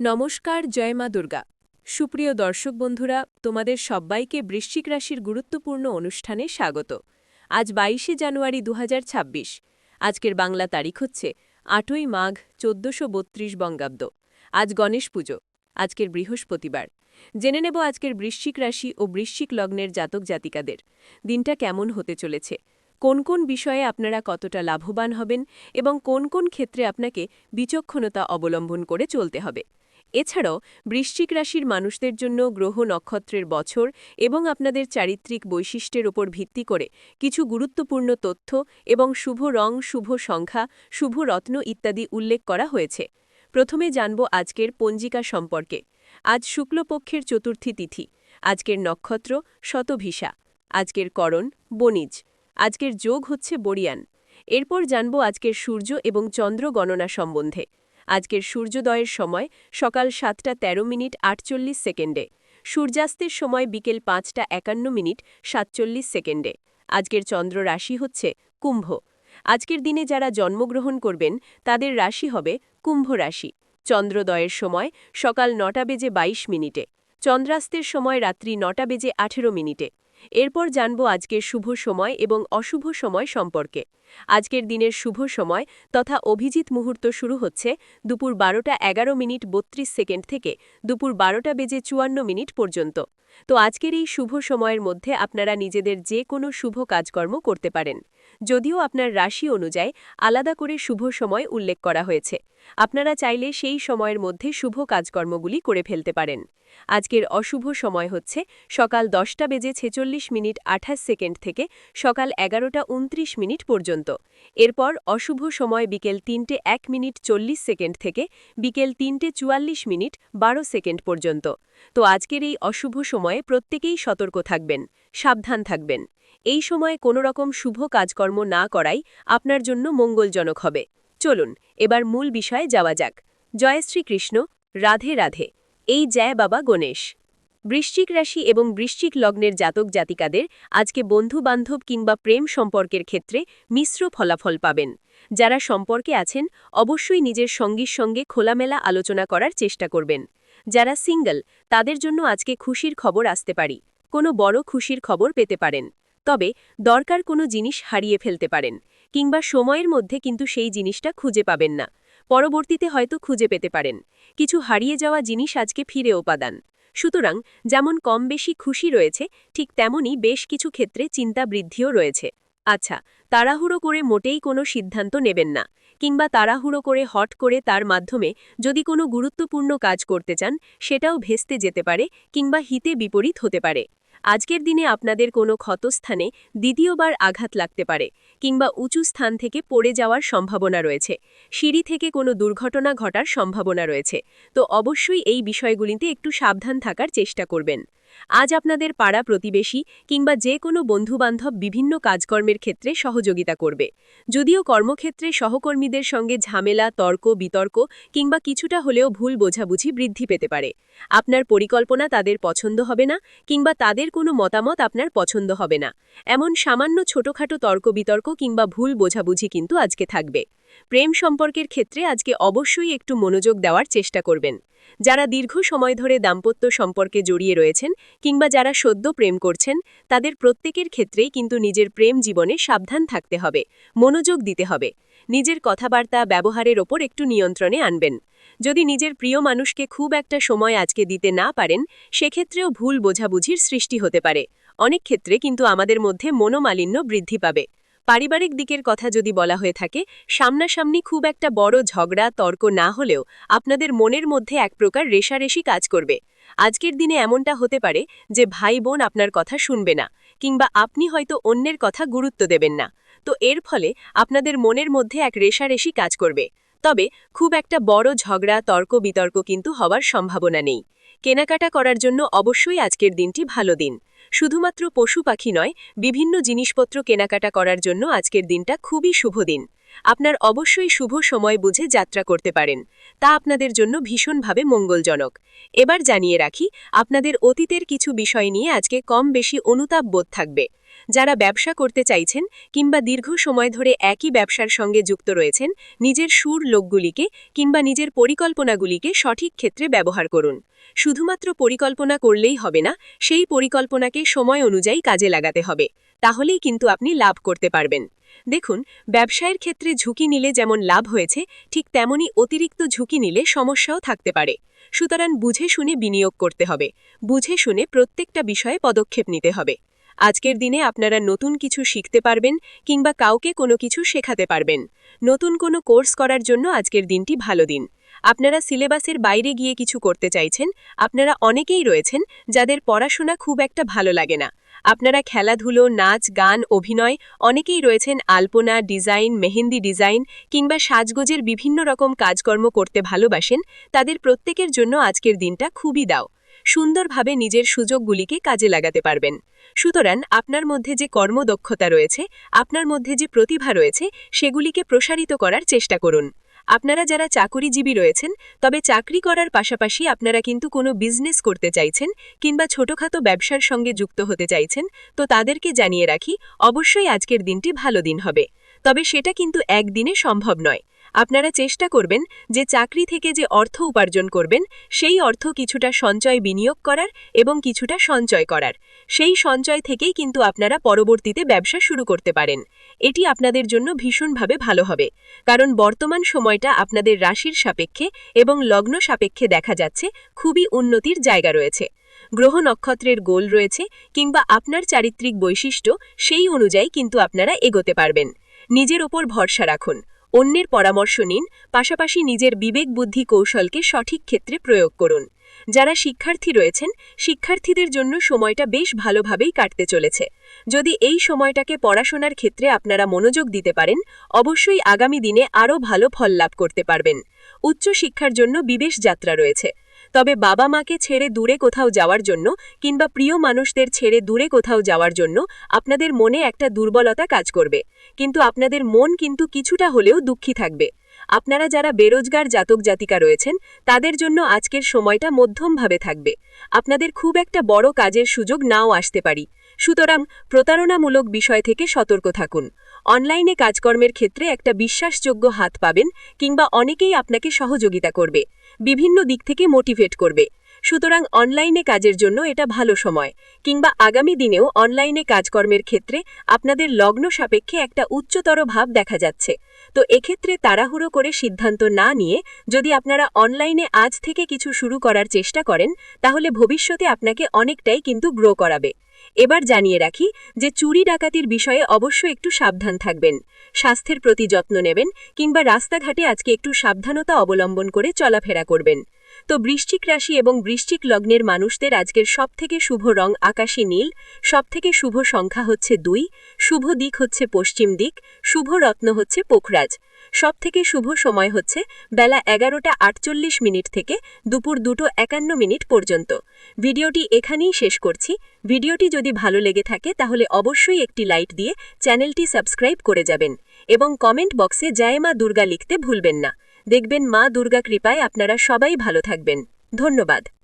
নমস্কার, জয় মা দুর্গা। সুপ্রিয় দর্শক বন্ধুরা, তোমাদের সবাইকে বৃশ্চিক রাশির গুরুত্বপূর্ণ অনুষ্ঠানে স্বাগত। আজ বাইশে জানুয়ারি দু হাজার ছাব্বিশ। আজকের বাংলা তারিখ হচ্ছে আটই মাঘ চোদ্দশো বত্রিশ বঙ্গাব্দ। আজ গণেশ পুজো, আজকের বৃহস্পতিবার। জেনে নেব আজকের বৃশ্চিক রাশি ও বৃশ্চিক লগ্নের জাতক জাতিকাদের। দিনটা কেমন হতে চলেছে? কোন কোন বিষয়ে আপনারা কতটা লাভবান হবেন এবং কোন কোন ক্ষেত্রে আপনাকে বিচক্ষণতা অবলম্বন করে চলতে হবে? এছাড়াও, বৃশ্চিক রাশির মানুষদের জন্য গ্রহ নক্ষত্রের বছর এবং আপনাদের চারিত্রিক বৈশিষ্ট্যের ওপর ভিত্তি করে কিছু গুরুত্বপূর্ণ তথ্য এবং শুভ রং, শুভ সংখ্যা, শুভ রত্ন ইত্যাদি উল্লেখ করা হয়েছে। প্রথমে জানব আজকের পঞ্জিকা সম্পর্কে। আজ শুক্লপক্ষের চতুর্থী তিথি। আজকের নক্ষত্র শতভিসা। আজকের করণ বণিজ। আজকের যোগ হচ্ছে বরিয়ান এরপর জানব আজকের সূর্য এবং চন্দ্র গণনা সম্বন্ধে। আজকের সূর্যোদয়ের সময় সকাল সাতটা ১৩ মিনিট আটচল্লিশ সেকেন্ডে, সূর্যাস্তের সময় বিকেল পাঁচটা একান্ন মিনিট সাতচল্লিশ সেকেন্ডে। আজকের চন্দ্র রাশি হচ্ছে কুম্ভ। আজকের দিনে যারা জন্মগ্রহণ করবেন, তাদের রাশি হবে কুম্ভ রাশি। চন্দ্রোদয়ের সময় সকাল নটা বেজে ২২ মিনিটে, চন্দ্রাস্তের সময় রাত্রি নটা বেজে আঠেরো মিনিটে। এরপর জানব আজকের শুভ সময় এবং অশুভ সময় সম্পর্কে। আজকের দিনের শুভ সময় তথা অভিজিৎ মুহূর্ত শুরু হচ্ছে দুপুর বারোটা এগারো মিনিট বত্রিশ সেকেন্ড থেকে দুপুর বারোটা বেজে চুয়ান্ন মিনিট পর্যন্ত। তো আজকের এই শুভ সময়ের মধ্যে আপনারা নিজেদের যে কোনো শুভ কাজকর্ম করতে পারেন। যদিও আপনার রাশি অনুযায়ী আলাদা করে শুভ সময় উল্লেখ করা হয়েছে। আপনারা চাইলে সেই সময়ের মধ্যে শুভ কাজকর্মগুলি করে ফেলতে পারেন। আজকের অশুভ সময় হচ্ছে সকাল দশটা বেজে ছেচল্লিশ মিনিট আঠাশ সেকেন্ড থেকে সকাল এগারোটা উনত্রিশ মিনিট পর্যন্ত। এরপর অশুভ সময় বিকেল তিনটে এক মিনিট চল্লিশ সেকেন্ড থেকে বিকেল তিনটে চুয়াল্লিশ মিনিট বারো সেকেন্ড পর্যন্ত। তো আজকের এই অশুভ সময়ে প্রত্যেকেই সতর্ক থাকবেন, সাবধান থাকবেন। এই সময়ে কোনো রকম শুভ কাজকর্ম না করাই আপনার জন্য মঙ্গলজনক হবে। চলুন, এবার মূল বিষয়ে যাওয়া যাক। জয় শ্রীকৃষ্ণ, রাধে রাধে। এই জয় বাবা গণেশ। বৃশ্চিক রাশি এবং বৃশ্চিক লগ্নের জাতক জাতিকাদের আজকে বন্ধু বান্ধব কিংবা প্রেম সম্পর্কের ক্ষেত্রে মিশ্র ফলাফল পাবেন। যারা সম্পর্কে আছেন, অবশ্যই নিজের সঙ্গীর সঙ্গে খোলামেলা আলোচনা করার চেষ্টা করবেন। যারা সিঙ্গল, তাদের জন্য আজকে খুশির খবর আসতে পারি। কোনো বড় খুশির খবর পেতে পারেন। তবে দরকার কোনো জিনিস হারিয়ে ফেলতে পারেন। কিংবা সময়ের মধ্যে কিন্তু সেই জিনিসটা খুঁজে পাবেন না। পরবর্তীতে হয়তো খুঁজে পেতে পারেন। কিছু হারিয়ে যাওয়া জিনিস আজকে ফিরে উপাদান। সুতরাং, যেমন কম বেশি খুশি রয়েছে, ঠিক তেমনই বেশ কিছু ক্ষেত্রে চিন্তা বৃদ্ধিও রয়েছে। আচ্ছা তাড়াহুড়ো করে মোটেই কোনো সিদ্ধান্ত নেবেন না, কিংবা তাড়াহুড়ো করে হট করে তার মাধ্যমে যদি কোনো গুরুত্বপূর্ণ কাজ করতে চান, সেটাও ভেস্তে যেতে পারে, কিংবা হিতে বিপরীত হতে পারে। আজকের দিনে আপনাদের কোনো ক্ষতস্থানে দ্বিতীয়বার আঘাত লাগতে পারে কিংবা উঁচু স্থান থেকে পড়ে যাওয়ার সম্ভাবনা রয়েছে। সিঁড়ি থেকে কোনো দুর্ঘটনা ঘটার সম্ভাবনা রয়েছে। তো অবশ্যই এই বিষয়গুলিতে একটু সাবধান থাকার চেষ্টা করবেন। আজ আপনাদের পাড়া প্রতিবেশী কিংবা যে কোনো বন্ধুবান্ধব বিভিন্ন কাজকর্মের ক্ষেত্রে সহযোগিতা করবে। যদিও কর্মক্ষেত্রে সহকর্মীদের সঙ্গে ঝামেলা, তর্ক, বিতর্ক কিংবা কিছুটা হলেও ভুল বোঝাবুঝি বৃদ্ধি পেতে পারে। আপনার পরিকল্পনা তাদের পছন্দ হবে না কিংবা তাদের কোনো মতামত আপনার পছন্দ হবে না। এমন সামান্য ছোটখাটো তর্ক বিতর্ক কিংবা ভুল বোঝাবুঝি কিন্তু আজকে থাকবে। প্রেম সম্পর্কের ক্ষেত্রে আজকে অবশ্যই একটু মনোযোগ দেওয়ার চেষ্টা করবেন। যারা দীর্ঘ সময় ধরে দাম্পত্য সম্পর্কে জড়িয়ে রয়েছেন কিংবা যারা সদ্য প্রেম করছেন, তাদের প্রত্যেকের ক্ষেত্রেই কিন্তু নিজের প্রেম জীবনে সাবধান থাকতে হবে, মনোযোগ দিতে হবে। নিজের কথাবার্তা ব্যবহারের ওপর একটু নিয়ন্ত্রণে আনবেন। যদি নিজের প্রিয় মানুষকে খুব একটা সময় আজকে দিতে না পারেন, সেক্ষেত্রেও ভুল বোঝাবুঝির সৃষ্টি হতে পারে। অনেক ক্ষেত্রে কিন্তু আমাদের মধ্যে মনোমালিন্য বৃদ্ধি পাবে। পারিবারিক দিকের কথা যদি বলা হয়ে থাকে, সামনাসামনি খুব একটা বড় ঝগড়া, তর্ক না হলেও আপনাদের মনের মধ্যে এক প্রকার রেশারেশি কাজ করবে। আজকের দিনে এমনটা হতে পারে যে ভাই বোন আপনার কথা শুনবে না, কিংবা আপনি হয়তো অন্যের কথা গুরুত্ব দেবেন না। তো এর ফলে আপনাদের মনের মধ্যে এক রেশারেশি কাজ করবে। তবে খুব একটা বড় ঝগড়া তর্ক বিতর্ক কিন্তু হওয়ার সম্ভাবনা নেই। কেনাকাটা করার জন্য অবশ্যই আজকের দিনটি ভালো দিন। শুধুমাত্র পশু পাখি নয়, বিভিন্ন জিনিসপত্র কেনাকাটা করার জন্য আজকের দিনটা খুবই শুভ দিন। আপনার অবশ্যই শুভ সময় বুঝে যাত্রা করতে পারেন, তা আপনাদের জন্য ভীষণভাবে মঙ্গলজনক। এবার জানিয়ে রাখি, আপনাদের অতীতের কিছু বিষয় নিয়ে আজকে কম বেশি অনুতাপ বোধ থাকবে। যারা ব্যবসা করতে চাইছেন কিংবা দীর্ঘ সময় ধরে একই ব্যবসার সঙ্গে যুক্ত রয়েছেন, নিজের সুর লোকগুলিকে কিংবা নিজের পরিকল্পনাগুলিকে সঠিক ক্ষেত্রে ব্যবহার করুন। শুধুমাত্র পরিকল্পনা করলেই হবে না, সেই পরিকল্পনাকে সময় অনুযায়ী কাজে লাগাতে হবে। তাহলেই কিন্তু আপনি লাভ করতে পারবেন। দেখুন, ব্যবসায়ের ক্ষেত্রে ঝুঁকি নিলে যেমন লাভ হয়েছে, ঠিক তেমনি অতিরিক্ত ঝুঁকি নিলে সমস্যাও থাকতে পারে। সুতরাং বুঝে শুনে বিনিয়োগ করতে হবে। বুঝে শুনে প্রত্যেকটা বিষয়ে পদক্ষেপ নিতে হবে। আজকের দিনে আপনারা নতুন কিছু শিখতে পারবেন কিংবা কাউকে কোনো কিছু শেখাতে পারবেন। নতুন কোনো কোর্স করার জন্য আজকের দিনটি ভালো দিন। আপনারা সিলেবাসের বাইরে গিয়ে কিছু করতে চাইছেন, আপনারা অনেকেই রয়েছেন যাদের পড়াশোনা খুব একটা ভালো লাগে না। আপনারা খেলাধুলো, নাচ, গান, অভিনয়, অনেকেই রয়েছেন আলপনা, ডিজাইন, মেহেন্দি ডিজাইন কিংবা সাজগোজের বিভিন্ন রকম কাজকর্ম করতে ভালোবাসেন, তাদের প্রত্যেকের জন্য আজকের দিনটা খুবই দাও। সুন্দরভাবে নিজের সুযোগগুলিকে কাজে লাগাতে পারবেন। সুতরাং আপনার মধ্যে যে কর্মদক্ষতা রয়েছে, আপনার মধ্যে যে প্রতিভা রয়েছে, সেগুলিকে প্রসারিত করার চেষ্টা করুন। আপনারা যারা চাকুরিজীবী রয়েছেন, তবে চাকরি করার পাশাপাশি আপনারা কিন্তু কোনো বিজনেস করতে চাইছেন কিংবা ছোটখাটো ব্যবসার সঙ্গে যুক্ত হতে চাইছেন, তো তাদেরকে জানিয়ে রাখি, অবশ্যই আজকের দিনটি ভালো দিন হবে। তবে সেটা কিন্তু একদিনে সম্ভব নয়। আপনারা চেষ্টা করবেন যে চাকরি থেকে যে অর্থ উপার্জন করবেন, সেই অর্থ কিছুটা সঞ্চয় বিনিয়োগ করার এবং কিছুটা সঞ্চয় করার। সেই সঞ্চয় থেকেই কিন্তু আপনারা পরবর্তীতে ব্যবসা শুরু করতে পারেন। এটি আপনাদের জন্য ভীষণভাবে ভালো হবে। কারণ বর্তমান সময়টা আপনাদের রাশির সাপেক্ষে এবং লগ্ন সাপেক্ষে দেখা যাচ্ছে খুবই উন্নতির জায়গা রয়েছে। গ্রহ নক্ষত্রের গোল রয়েছে কিংবা আপনার চারিত্রিক বৈশিষ্ট্য সেই অনুযায়ী কিন্তু আপনারা এগোতে পারবেন। নিজের ওপর ভরসা রাখুন। অন্যের পরামর্শ নিন, পাশাপাশি নিজের বিবেক বুদ্ধি কৌশলকে সঠিক ক্ষেত্রে প্রয়োগ করুন। যারা শিক্ষার্থী রয়েছেন, শিক্ষার্থীদের জন্য সময়টা বেশ ভালোভাবেই কাটতে চলেছে। যদি এই সময়টাকে পড়াশোনার ক্ষেত্রে আপনারা মনোযোগ দিতে পারেন, অবশ্যই আগামী দিনে আরও ভালো ফল লাভ করতে পারবেন। উচ্চশিক্ষার জন্য বিবেশ যাত্রা রয়েছে। তবে বাবা মাকে ছেড়ে দূরে কোথাও যাওয়ার জন্য কিংবা প্রিয় মানুষদের ছেড়ে দূরে কোথাও যাওয়ার জন্য আপনাদের মনে একটা দুর্বলতা কাজ করবে। কিন্তু আপনাদের মন কিন্তু কিছুটা হলেও দুঃখী থাকবে। আপনারা যারা বেরোজগার জাতক জাতিকা রয়েছেন, তাদের জন্য আজকের সময়টা মধ্যমভাবে থাকবে। আপনাদের খুব একটা বড় কাজের সুযোগ নাও আসতে পারি। সুতরাং প্রতারণামূলক বিষয় থেকে সতর্ক থাকুন। অনলাইনে কাজকর্মের ক্ষেত্রে একটা বিশ্বাসযোগ্য হাত পাবেন কিংবা অনেকেই আপনাকে সহযোগিতা করবে, বিভিন্ন দিক থেকে মোটিভেট করবে। সুতরাং অনলাইনে কাজের জন্য এটা ভালো সময়, কিংবা আগামী দিনেও অনলাইনে কাজকর্মের ক্ষেত্রে আপনাদের লগ্ন সাপেক্ষে একটা উচ্চতর ভাব দেখা যাচ্ছে। তো এক্ষেত্রে তাড়াহুড়ো করে সিদ্ধান্ত না নিয়ে যদি আপনারা অনলাইনে আজ থেকে কিছু শুরু করার চেষ্টা করেন, তাহলে ভবিষ্যতে আপনাকে অনেকটাই কিন্তু গ্রো করাবে। এবার জানিয়ে রাখি যে চুরি ডাকাতির বিষয়ে অবশ্যই একটু সাবধান থাকবেন। স্বাস্থ্যের প্রতি যত্ন নেবেন কিংবা রাস্তাঘাটে আজকে একটু সাবধানতা অবলম্বন করে চলাফেরা করবেন। তো বৃশ্চিক রাশি এবং বৃশ্চিক লগ্নের মানুষদের আজকের সবথেকে শুভ রং আকাশী নীল, সবথেকে শুভ সংখ্যা হচ্ছে দুই, শুভ দিক হচ্ছে পশ্চিম দিক, শুভ রত্ন হচ্ছে পোখরাজ। সবথেকে শুভ সময় হচ্ছে বেলা এগারোটা আটচল্লিশ মিনিট থেকে দুপুর দুটো একান্ন মিনিট পর্যন্ত। ভিডিওটি এখানেই শেষ করছি। ভিডিওটি যদি ভালো লেগে থাকে তাহলে অবশ্যই একটি লাইট দিয়ে চ্যানেলটি সাবস্ক্রাইব করে যাবেন এবং কমেন্ট বক্সে জয় মা দুর্গা লিখতে ভুলবেন না। দেখবেন মা দুর্গা কৃপায় আপনারা সবাই ভালো থাকবেন। ধন্যবাদ।